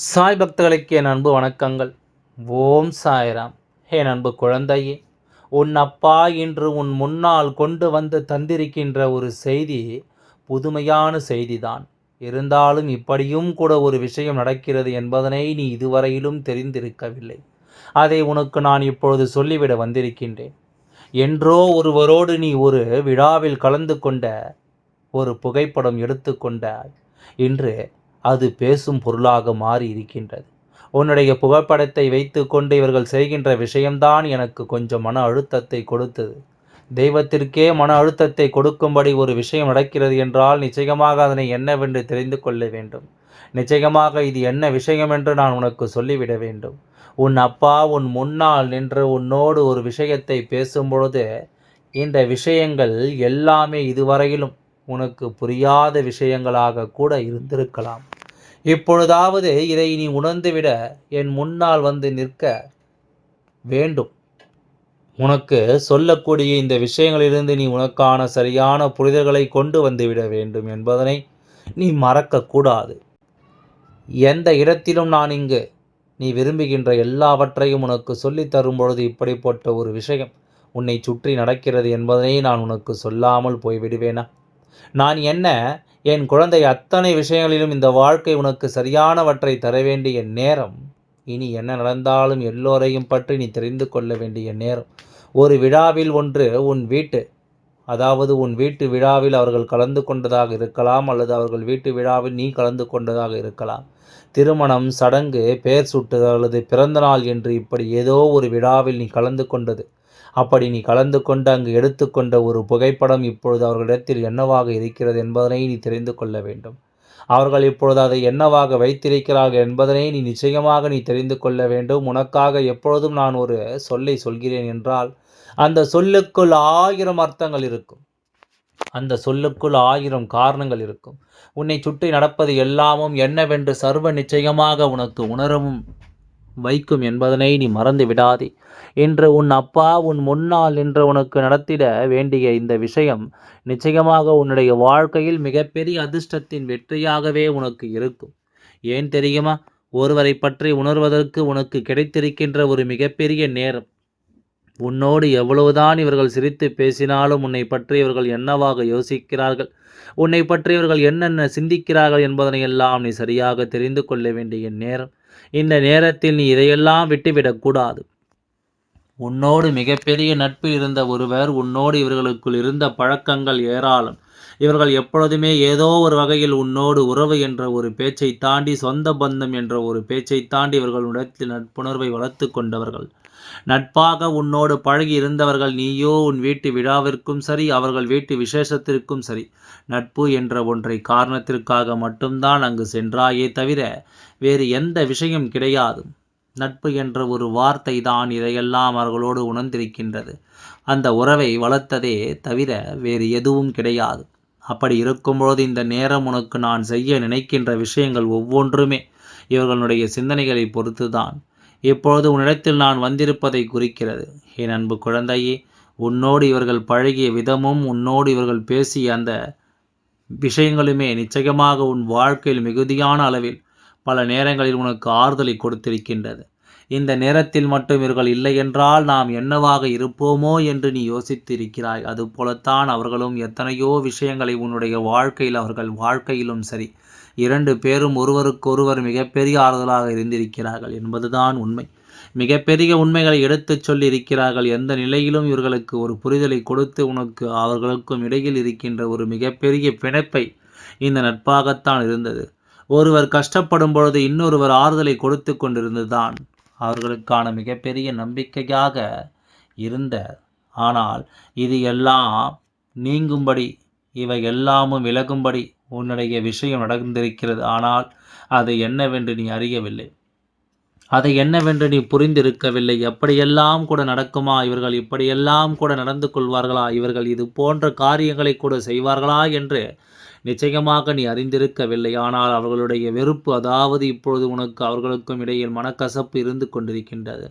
சாய் பக்தர்களுக்கு என் அன்பு வணக்கங்கள். ஓம் சாய்ராம். என் அன்பு குழந்தையே உன் அப்பா இன்று உன் முன்னால் கொண்டு வந்து தந்திருக்கின்ற ஒரு செய்தி புதுமையான செய்திதான். இருந்தாலும் இப்படியும் கூட ஒரு விஷயம் நடக்கிறது என்பதனை நீ இதுவரையிலும் தெரிந்திருக்கவில்லை. அதை உனக்கு நான் இப்பொழுது சொல்லிவிட வந்திருக்கின்றேன். என்றோ ஒருவரோடு நீ ஒரு விழாவில் கலந்து கொண்ட ஒரு புகைப்படம் எடுத்துக்கொண்டாய். இன்று அது பேசும் பொருளாக மாறி இருக்கின்றது. உன்னுடைய புகைப்படத்தை வைத்துக்கொண்டு இவர்கள் செய்கின்ற விஷயம்தான் எனக்கு கொஞ்சம் மன அழுத்தத்தை கொடுத்தது. தெய்வத்திற்கே மன அழுத்தத்தை கொடுக்கும்படி ஒரு விஷயம் நடக்கிறது என்றால் நிச்சயமாக அதனை என்னவென்று தெரிந்து கொள்ள வேண்டும். நிச்சயமாக இது என்ன விஷயம் என்று நான் உனக்கு சொல்லிவிட வேண்டும். உன் அப்பா உன் முன்னால் நின்று உன்னோடு ஒரு விஷயத்தை பேசும்பொழுது இந்த விஷயங்கள் எல்லாமே இதுவரையிலும் உனக்கு புரியாத விஷயங்களாக கூட இருந்திருக்கலாம். இப்பொழுதாவது இதை நீ உணர்ந்துவிட என் முன்னால் வந்து நிற்க வேண்டும். உனக்கு சொல்லக்கூடிய இந்த விஷயங்களிலிருந்து நீ உனக்கான சரியான புரிதல்களை கொண்டு வந்துவிட வேண்டும் என்பதனை நீ மறக்கக்கூடாது. எந்த இடத்திலும் நான் இங்கு நீ விரும்புகின்ற எல்லாவற்றையும் உனக்கு சொல்லித் தரும் பொழுது இப்படிப்பட்ட ஒரு விஷயம் உன்னை சுற்றி நடக்கிறது என்பதனை நான் உனக்கு சொல்லாமல் போய்விடுவேனா? நான் என்ன என் குழந்தை அத்தனை விஷயங்களிலும் இந்த வாழ்க்கை உனக்கு சரியானவற்றை தர வேண்டிய நேரம். இனி என்ன நடந்தாலும் எல்லோரையும் பற்றி நீ தெரிந்து கொள்ள வேண்டிய நேரம். ஒரு விழாவில் ஒன்று உன் வீட்டு அதாவது உன் வீட்டு விழாவில் அவர்கள் கலந்து கொண்டதாக இருக்கலாம் அல்லது அவர்கள் வீட்டு விழாவில் நீ கலந்து கொண்டதாக இருக்கலாம். திருமணம் சடங்கு பெயர் சுட்டுதல் அல்லது பிறந்தநாள் என்று இப்படி ஏதோ ஒரு விழாவில் நீ கலந்து கொண்டது. அப்படி நீ கலந்து கொண்டு அங்கு எடுத்துக்கொண்ட ஒரு புகைப்படம் இப்பொழுது அவர்களிடத்தில் என்னவாக இருக்கிறது என்பதனை நீ தெரிந்து கொள்ள வேண்டும். அவர்கள் இப்பொழுது அதை என்னவாக வைத்திருக்கிறார்கள் என்பதனை நீ நிச்சயமாக நீ தெரிந்து கொள்ள வேண்டும். உனக்காக எப்பொழுதும் நான் ஒரு சொல்லை சொல்கிறேன் என்றால் அந்த சொல்லுக்குள் ஆயிரம் அர்த்தங்கள் இருக்கும். அந்த சொல்லுக்குள் ஆயிரம் காரணங்கள் இருக்கும். உன்னை சுற்றி நடப்பது எல்லாமும் என்னவென்று சர்வ நிச்சயமாக உனக்கு உணரவும் வைக்கும் என்பதனை நீ மறந்து விடாதே இன்று உன் அப்பா உன் முன்னால் நின்று உனக்கு நடத்திட வேண்டிய இந்த விஷயம் நிச்சயமாக உன்னுடைய வாழ்க்கையில் மிகப்பெரிய அதிர்ஷ்டத்தின் வெற்றியாகவே உனக்கு இருக்கும். ஏன் தெரியுமா? ஒருவரை பற்றி உணர்வதற்கு உனக்கு கிடைத்திருக்கின்ற ஒரு மிகப்பெரிய நேரம். உன்னோடு எவ்வளவுதான் இவர்கள் சிரித்து பேசினாலும் உன்னை பற்றி இவர்கள் என்னவாக யோசிக்கிறார்கள்? உன்னை பற்றி இவர்கள் என்னென்ன சிந்திக்கிறார்கள் என்பதனையெல்லாம் நீ சரியாக தெரிந்து கொள்ள வேண்டிய நேரம். இந்த நேரத்தில் நீ இதையெல்லாம் விட்டுவிடக்கூடாது உன்னோடு மிகப்பெரிய நட்பு இருந்த ஒருவர் உன்னோடு இவர்களுக்குள் இருந்த பழக்கங்கள் ஏராளம். இவர்கள் எப்பொழுதுமே ஏதோ ஒரு வகையில் உன்னோடு உறவு என்ற ஒரு பேச்சை தாண்டி சொந்த பந்தம் என்ற ஒரு பேச்சை தாண்டி இவர்களுடைய நட்புணர்வை வளர்த்து கொண்டவர்கள். நட்பாக உன்னோடு பழகி இருந்தவர்கள் நீயோ உன் வீட்டு விழாவிற்கும் சரி அவர்கள் வீட்டு விசேஷத்திற்கும் சரி. நட்பு என்ற ஒன்றை காரணத்திற்காக மட்டும்தான் அங்கு சென்றாயே தவிர வேறு எந்த விஷயம் கிடையாது. நட்பு என்ற ஒரு வார்த்தை தான் இதையெல்லாம் அவர்களோடு உணர்ந்திருக்கின்றது. அந்த உறவை வளர்த்ததே தவிர வேறு எதுவும் கிடையாது. அப்படி இருக்கும்பொழுது இந்த நேரம் உனக்கு நான் செய்ய நினைக்கின்ற விஷயங்கள் ஒவ்வொன்றுமே. இவர்களுடைய சிந்தனைகளை பொறுத்துதான். இப்பொழுது உன்னிடத்தில் நான் வந்திருப்பதை குறிக்கிறது. என் அன்பு குழந்தையே உன்னோடு இவர்கள் பழகிய விதமும் உன்னோடு இவர்கள் பேசிய அந்த விஷயங்களுமே நிச்சயமாக உன் வாழ்க்கையில் மிகுதியான அளவில் பல நேரங்களில் உனக்கு ஆறுதலை கொடுத்திருக்கின்றது. இந்த நேரத்தில் மட்டும் இவர்கள் இல்லை என்றால் நாம் என்னவாக இருப்போமோ என்று நீ யோசித்திருக்கிறாய். அதுபோலத்தான் அவர்களும் எத்தனையோ விஷயங்களை உன்னுடைய வாழ்க்கையில் அவர்கள் வாழ்க்கையிலும் சரி இரண்டு பேரும் ஒருவருக்கொருவர் மிகப்பெரிய ஆறுதலாக இருந்திருக்கிறார்கள் என்பதுதான் உண்மை. மிகப்பெரிய உண்மைகளை எடுத்துச் சொல்லி இருக்கிறார்கள் எந்த நிலையிலும் இவர்களுக்கு ஒரு புரிதலை கொடுத்து உனக்கு அவர்களுக்கும் இடையில் இருக்கின்ற ஒரு மிகப்பெரிய பிணைப்பை இந்த நட்பாகத்தான் இருந்தது. ஒருவர் கஷ்டப்படும் பொழுது இன்னொருவர் ஆறுதலை கொடுத்து கொண்டிருந்ததுதான் அவர்களுக்கான மிகப்பெரிய நம்பிக்கையாக இருந்த ஆனால் இது எல்லாம் நீங்கும்படி இவை எல்லாமும் விலகும்படி உன்னுடைய விஷயம் நடந்திருக்கிறது. ஆனால் அது என்னவென்று நீ அறியவில்லை. அதை என்னவென்று நீ புரிந்திருக்கவில்லை. எப்படியெல்லாம் கூட நடக்குமா? இவர்கள் இப்படியெல்லாம் கூட நடந்து கொள்வார்களா? இவர்கள் இது போன்ற காரியங்களை கூட செய்வார்களா என்று நிச்சயமாக நீ அறிந்திருக்கவில்லை. ஆனால் அவர்களுடைய வெறுப்பு அதாவது இப்பொழுது உனக்கு அவர்களுக்கும் இடையில் மனக்கசப்பு இருந்து கொண்டிருக்கின்றது.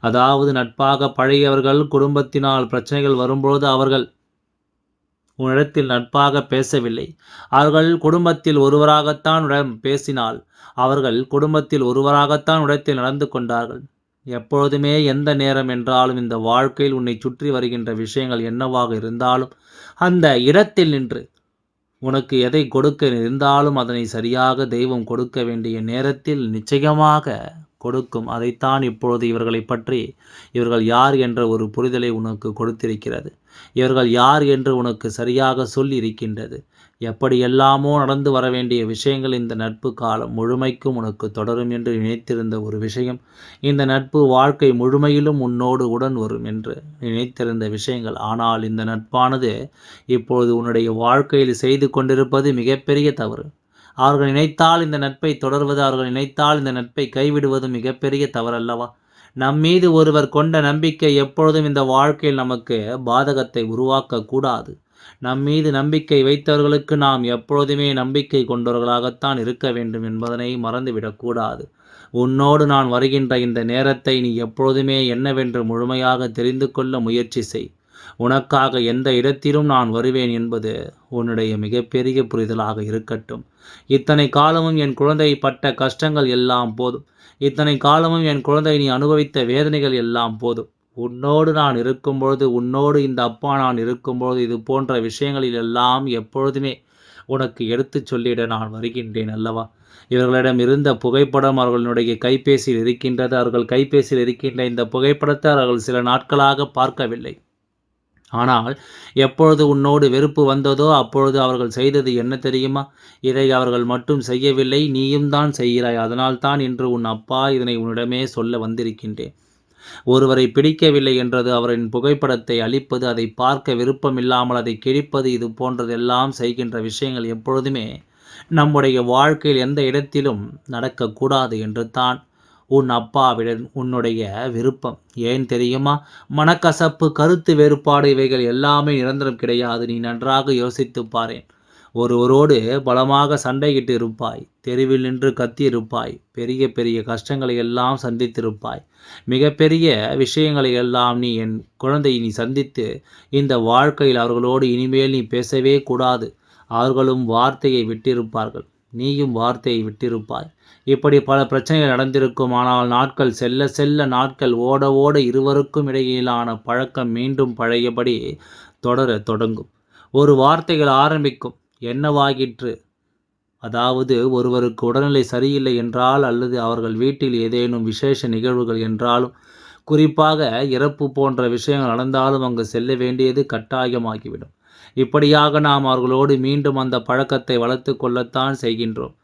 அதாவது நட்பாக பழையவர்கள் குடும்பத்தினால் பிரச்சனைகள் வரும்பொழுது அவர்கள் உன்னிடத்தில் நட்பாக பேசவில்லை. அவர்கள் குடும்பத்தில் ஒருவராகத்தான் உடன் பேசினால் அவர்கள் குடும்பத்தில் ஒருவராகத்தான் உடத்தில் நடந்து கொண்டார்கள். எப்பொழுதுமே எந்த நேரம் என்றாலும் இந்த வாழ்க்கையில் உன்னை சுற்றி வருகின்ற விஷயங்கள் என்னவாக இருந்தாலும் அந்த இடத்தில் நின்று உனக்கு எதை கொடுக்க இருந்தாலும் அதனை சரியாக தெய்வம் கொடுக்க வேண்டிய நேரத்தில் நிச்சயமாக கொடுக்கும். அதைத்தான் இப்பொழுது இவர்களை பற்றி இவர்கள் யார் என்ற ஒரு புரிதலை உனக்கு கொடுத்திருக்கிறது. இவர்கள் யார் என்று உனக்கு சரியாக சொல்லி இருக்கின்றது எப்படியெல்லாமோ நடந்து வர வேண்டிய விஷயங்கள் இந்த நட்பு காலம் முழுமைக்கும் உனக்கு தொடரும் என்று நினைத்திருந்த ஒரு விஷயம் இந்த நட்பு வாழ்க்கை முழுமையிலும் உன்னோடு உடன் வரும் என்று நினைத்திருந்த விஷயங்கள். ஆனால் இந்த நட்பானது இப்பொழுது உன்னுடைய வாழ்க்கையில் செய்து கொண்டிருப்பது மிகப்பெரிய தவறு. அவர்கள் நினைத்தால் இந்த நட்பை தொடர்வது அவர்கள் நினைத்தால் இந்த நட்பை கைவிடுவது மிகப்பெரிய தவறல்லவா? நம் மீது ஒருவர் கொண்ட நம்பிக்கை எப்பொழுதும் இந்த வாழ்க்கையில் நமக்கு பாதகத்தை உருவாக்கக்கூடாது. நம் மீது நம்பிக்கை வைத்தவர்களுக்கு நாம் எப்பொழுதுமே நம்பிக்கை கொண்டவர்களாகத்தான் இருக்க வேண்டும் என்பதனை மறந்துவிடக்கூடாது. உன்னோடு நான் வருகின்ற இந்த நேரத்தை நீ எப்பொழுதுமே என்னவென்று முழுமையாக தெரிந்து கொள்ள முயற்சி செய். உனக்காக எந்த இடத்திலும் நான் வருவேன் என்பது உன்னுடைய மிகப்பெரிய புரிதலாக இருக்கட்டும். இத்தனை காலமும் என் குழந்தை பட்ட கஷ்டங்கள் எல்லாம் போதும். இத்தனை காலமும் என் குழந்தை நீ அனுபவித்த வேதனைகள் எல்லாம் போதும். உன்னோடு நான் இருக்கும்பொழுது உன்னோடு இந்த அப்பா நான் இருக்கும்பொழுது இது போன்ற விஷயங்களில் எல்லாம் எப்பொழுதுமே உனக்கு எடுத்துச் சொல்லிட நான் வருகின்றேன் அல்லவா? இவர்களிடம் இருந்த புகைப்படம் அவர்களுடைய கைபேசியில் இருக்கின்றது. அவர்கள் கைபேசியில் இருக்கின்ற இந்த புகைப்படத்தை அவர்கள் சில நாட்களாக பார்க்கவில்லை. ஆனால் எப்பொழுது உன்னோடு வெறுப்பு வந்ததோ அப்பொழுது அவர்கள் செய்தது என்ன தெரியுமா? இதை அவர்கள் மட்டும் செய்யவில்லை நீயும் தான் செய்கிறாய். அதனால்தான் இன்று உன் அப்பா இதனை உன்னிடமே சொல்ல வந்திருக்கின்றேன். ஒருவரை பிடிக்கவில்லை என்றது அவரின் புகைப்படத்தை அழிப்பது அதை பார்க்க விருப்பமில்லாமல் அதை கிழிப்பது இது போன்றதெல்லாம் செய்கின்ற விஷயங்கள் எப்பொழுதுமே நம்முடைய வாழ்க்கையில் எந்த இடத்திலும் நடக்கக்கூடாது என்று தான் உன் அப்பாவிடம் உன்னுடைய விருப்பம். ஏன் தெரியுமா? மனக்கசப்பு கருத்து வேறுபாடு இவைகள் எல்லாமே நிரந்தரம் கிடையாது. நீ நன்றாக யோசித்து பாரேன். ஒருவரோடு பலமாக சண்டையிட்டு இருப்பாய். தெருவில் நின்று கத்தியிருப்பாய். பெரிய பெரிய கஷ்டங்களை எல்லாம் சந்தித்திருப்பாய். மிகப்பெரிய விஷயங்களை எல்லாம் நீ என் குழந்தையை நீ சந்தித்து இந்த வாழ்க்கையில் அவர்களோடு இனிமேல் நீ பேசவே கூடாது. அவர்களும் வார்த்தையை விட்டிருப்பார்கள். நீயும் வார்த்தையை விட்டிருப்பாய். இப்படி பல பிரச்சனைகள் நடந்திருக்கும். ஆனால் நாட்கள் செல்ல செல்ல நாட்கள் ஓட ஓட இருவருக்கும் இடையிலான பழக்கம் மீண்டும் பழையபடி தொடர தொடங்கும். ஒரு வார்த்தைகள் ஆரம்பிக்கும். என்னவாகிற்று? அதாவது ஒருவருக்கு உடல்நிலை சரியில்லை என்றால் அல்லது அவர்கள் வீட்டில் ஏதேனும் விசேஷ நிகழ்வுகள் என்றாலும் குறிப்பாக இறப்பு போன்ற விஷயங்கள் நடந்தாலும் அங்கு செல்ல வேண்டியது கட்டாயமாகிவிடும். இப்படியாக நாம் அவர்களோடு மீண்டும் அந்த பழக்கத்தை வளர்த்து கொள்ளத்தான் செய்கின்றோம்.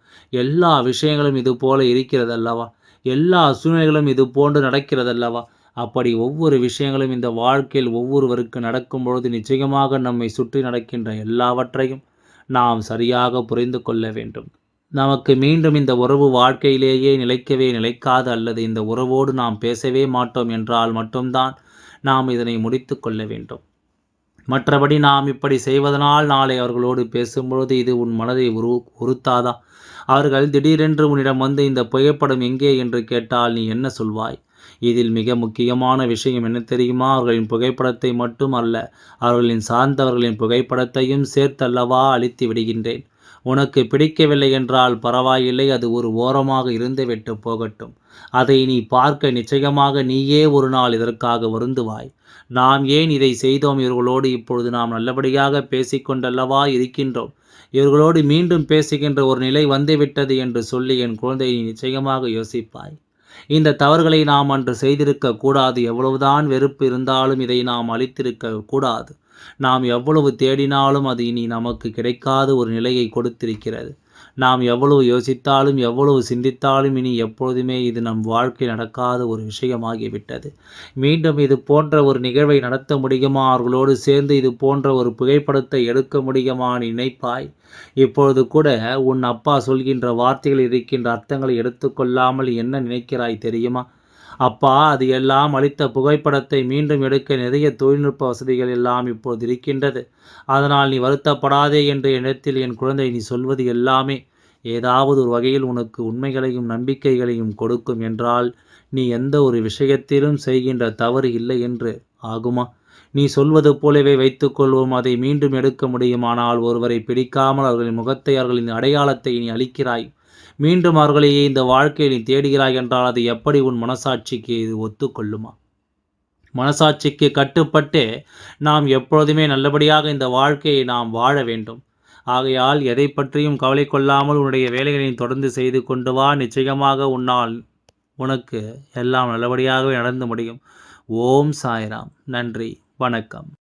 எல்லா விஷயங்களும் இது போல இருக்கிறதல்லவா? எல்லா சூழ்நிலைகளும் இது போன்று நடக்கிறதல்லவா? அப்படி ஒவ்வொரு விஷயங்களும் இந்த வாழ்க்கையில் ஒவ்வொருவருக்கு நடக்கும் பொழுது நிச்சயமாக நம்மை சுற்றி நடக்கின்ற எல்லாவற்றையும் நாம் சரியாக புரிந்து கொள்ள வேண்டும். நமக்கு மீண்டும் இந்த உறவு வாழ்க்கையிலேயே நிலைக்கவே நிலைக்காது அல்லது இந்த உறவோடு நாம் பேசவே மாட்டோம் என்றால் மட்டும்தான் நாம் இதனை முடித்து கொள்ள வேண்டும். மற்றபடி நாம் இப்படி செய்வதனால் நாளை அவர்களோடு பேசும்பொழுது இது உன் மனதை உரு உறுத்தாதா? அவர்கள் திடீரென்று உன்னிடம் வந்து இந்த புகைப்படம் எங்கே என்று கேட்டால் நீ என்ன சொல்வாய்? இதில் மிக முக்கியமான விஷயம் என்ன தெரியுமா? அவர்களின் புகைப்படத்தை மட்டும் அல்ல அவர்களின் சார்ந்தவர்களின் புகைப்படத்தையும் சேர்த்தல்லவா அழித்து விடுகின்றேன். உனக்கு பிடிக்கவில்லை என்றால் பரவாயில்லை அது ஒரு ஓரமாக இருந்துவிட்டு போகட்டும். அதை நீ பார்க்க நிச்சயமாக நீயே ஒரு நாள் இதற்காக வருந்துவாய். நாம் ஏன் இதை செய்தோம்? இவர்களோடு இப்பொழுது நாம் நல்லபடியாக பேசிக்கொண்டல்லவா இருக்கின்றோம். இவர்களோடு மீண்டும் பேசுகின்ற ஒரு நிலை வந்துவிட்டது என்று சொல்லி என் குழந்தையை நிச்சயமாக யோசிப்பாய். இந்த தவறுகளை நாம் அன்று செய்திருக்க கூடாது. எவ்வளவுதான் வெறுப்பு இருந்தாலும் இதை நாம் அளித்திருக்க கூடாது. நாம் எவ்வளவு தேடினாலும் அது இனி நமக்கு கிடைக்காத ஒரு நிலையை கொடுத்திருக்கிறது. நாம் எவ்வளவு யோசித்தாலும் எவ்வளவு சிந்தித்தாலும் இனி எப்பொழுதுமே இது நம் வாழ்க்கை நடக்காத ஒரு விஷயமாகிவிட்டது மீண்டும் இது போன்ற ஒரு நிகழ்வை நடத்த முடியுமா? அவர்களோடு சேர்ந்து இது போன்ற ஒரு புகைப்படத்தை எடுக்க முடியுமா? நினைப்பாய். இப்பொழுது கூட உன் அப்பா சொல்கின்ற வார்த்தைகள் இருக்கின்ற அர்த்தங்களை எடுத்துக்கொள்ளாமல் என்ன நினைக்கிறாய் தெரியுமா? அப்பா அது எல்லாம் அளித்த புகைப்படத்தை மீண்டும் எடுக்க நிறைய தொழில்நுட்ப வசதிகள் எல்லாம் இப்போது இருக்கின்றது. அதனால் நீ வருத்தப்படாதே என்ற இடத்தில் என் குழந்தை நீ சொல்வது எல்லாமே. ஏதாவது ஒரு வகையில் உனக்கு உண்மைகளையும் நம்பிக்கைகளையும் கொடுக்கும் என்றால் நீ எந்த ஒரு விஷயத்திலும் செய்கின்ற தவறு இல்லை என்று. ஆகுமா? நீ சொல்வது போலவே வைத்துக்கொள்வோம் அதை மீண்டும் எடுக்க முடியுமானால் ஒருவரை பிடிக்காமல் அவர்களின் முகத்தை அவர்களின் அடையாளத்தை நீ அளிக்கிறாய் மீண்டும் அவர்களையே இந்த வாழ்க்கையை நீ தேடுகிறாய் என்றால் அது எப்படி உன் மனசாட்சிக்கு இது ஒத்துக்கொள்ளுமா? மனசாட்சிக்கு கட்டுப்பட்டு நாம் எப்பொழுதுமே நல்லபடியாக இந்த வாழ்க்கையை நாம் வாழ வேண்டும். ஆகையால் எதை பற்றியும் கவலை கொள்ளாமல் உன்னுடைய வேலைகளை தொடர்ந்து செய்து கொண்டு வா. நிச்சயமாக உன்னால் உனக்கு எல்லாம் நல்லபடியாகவே நடந்து முடியும். ஓம் சாய்ராம். நன்றி. வணக்கம்.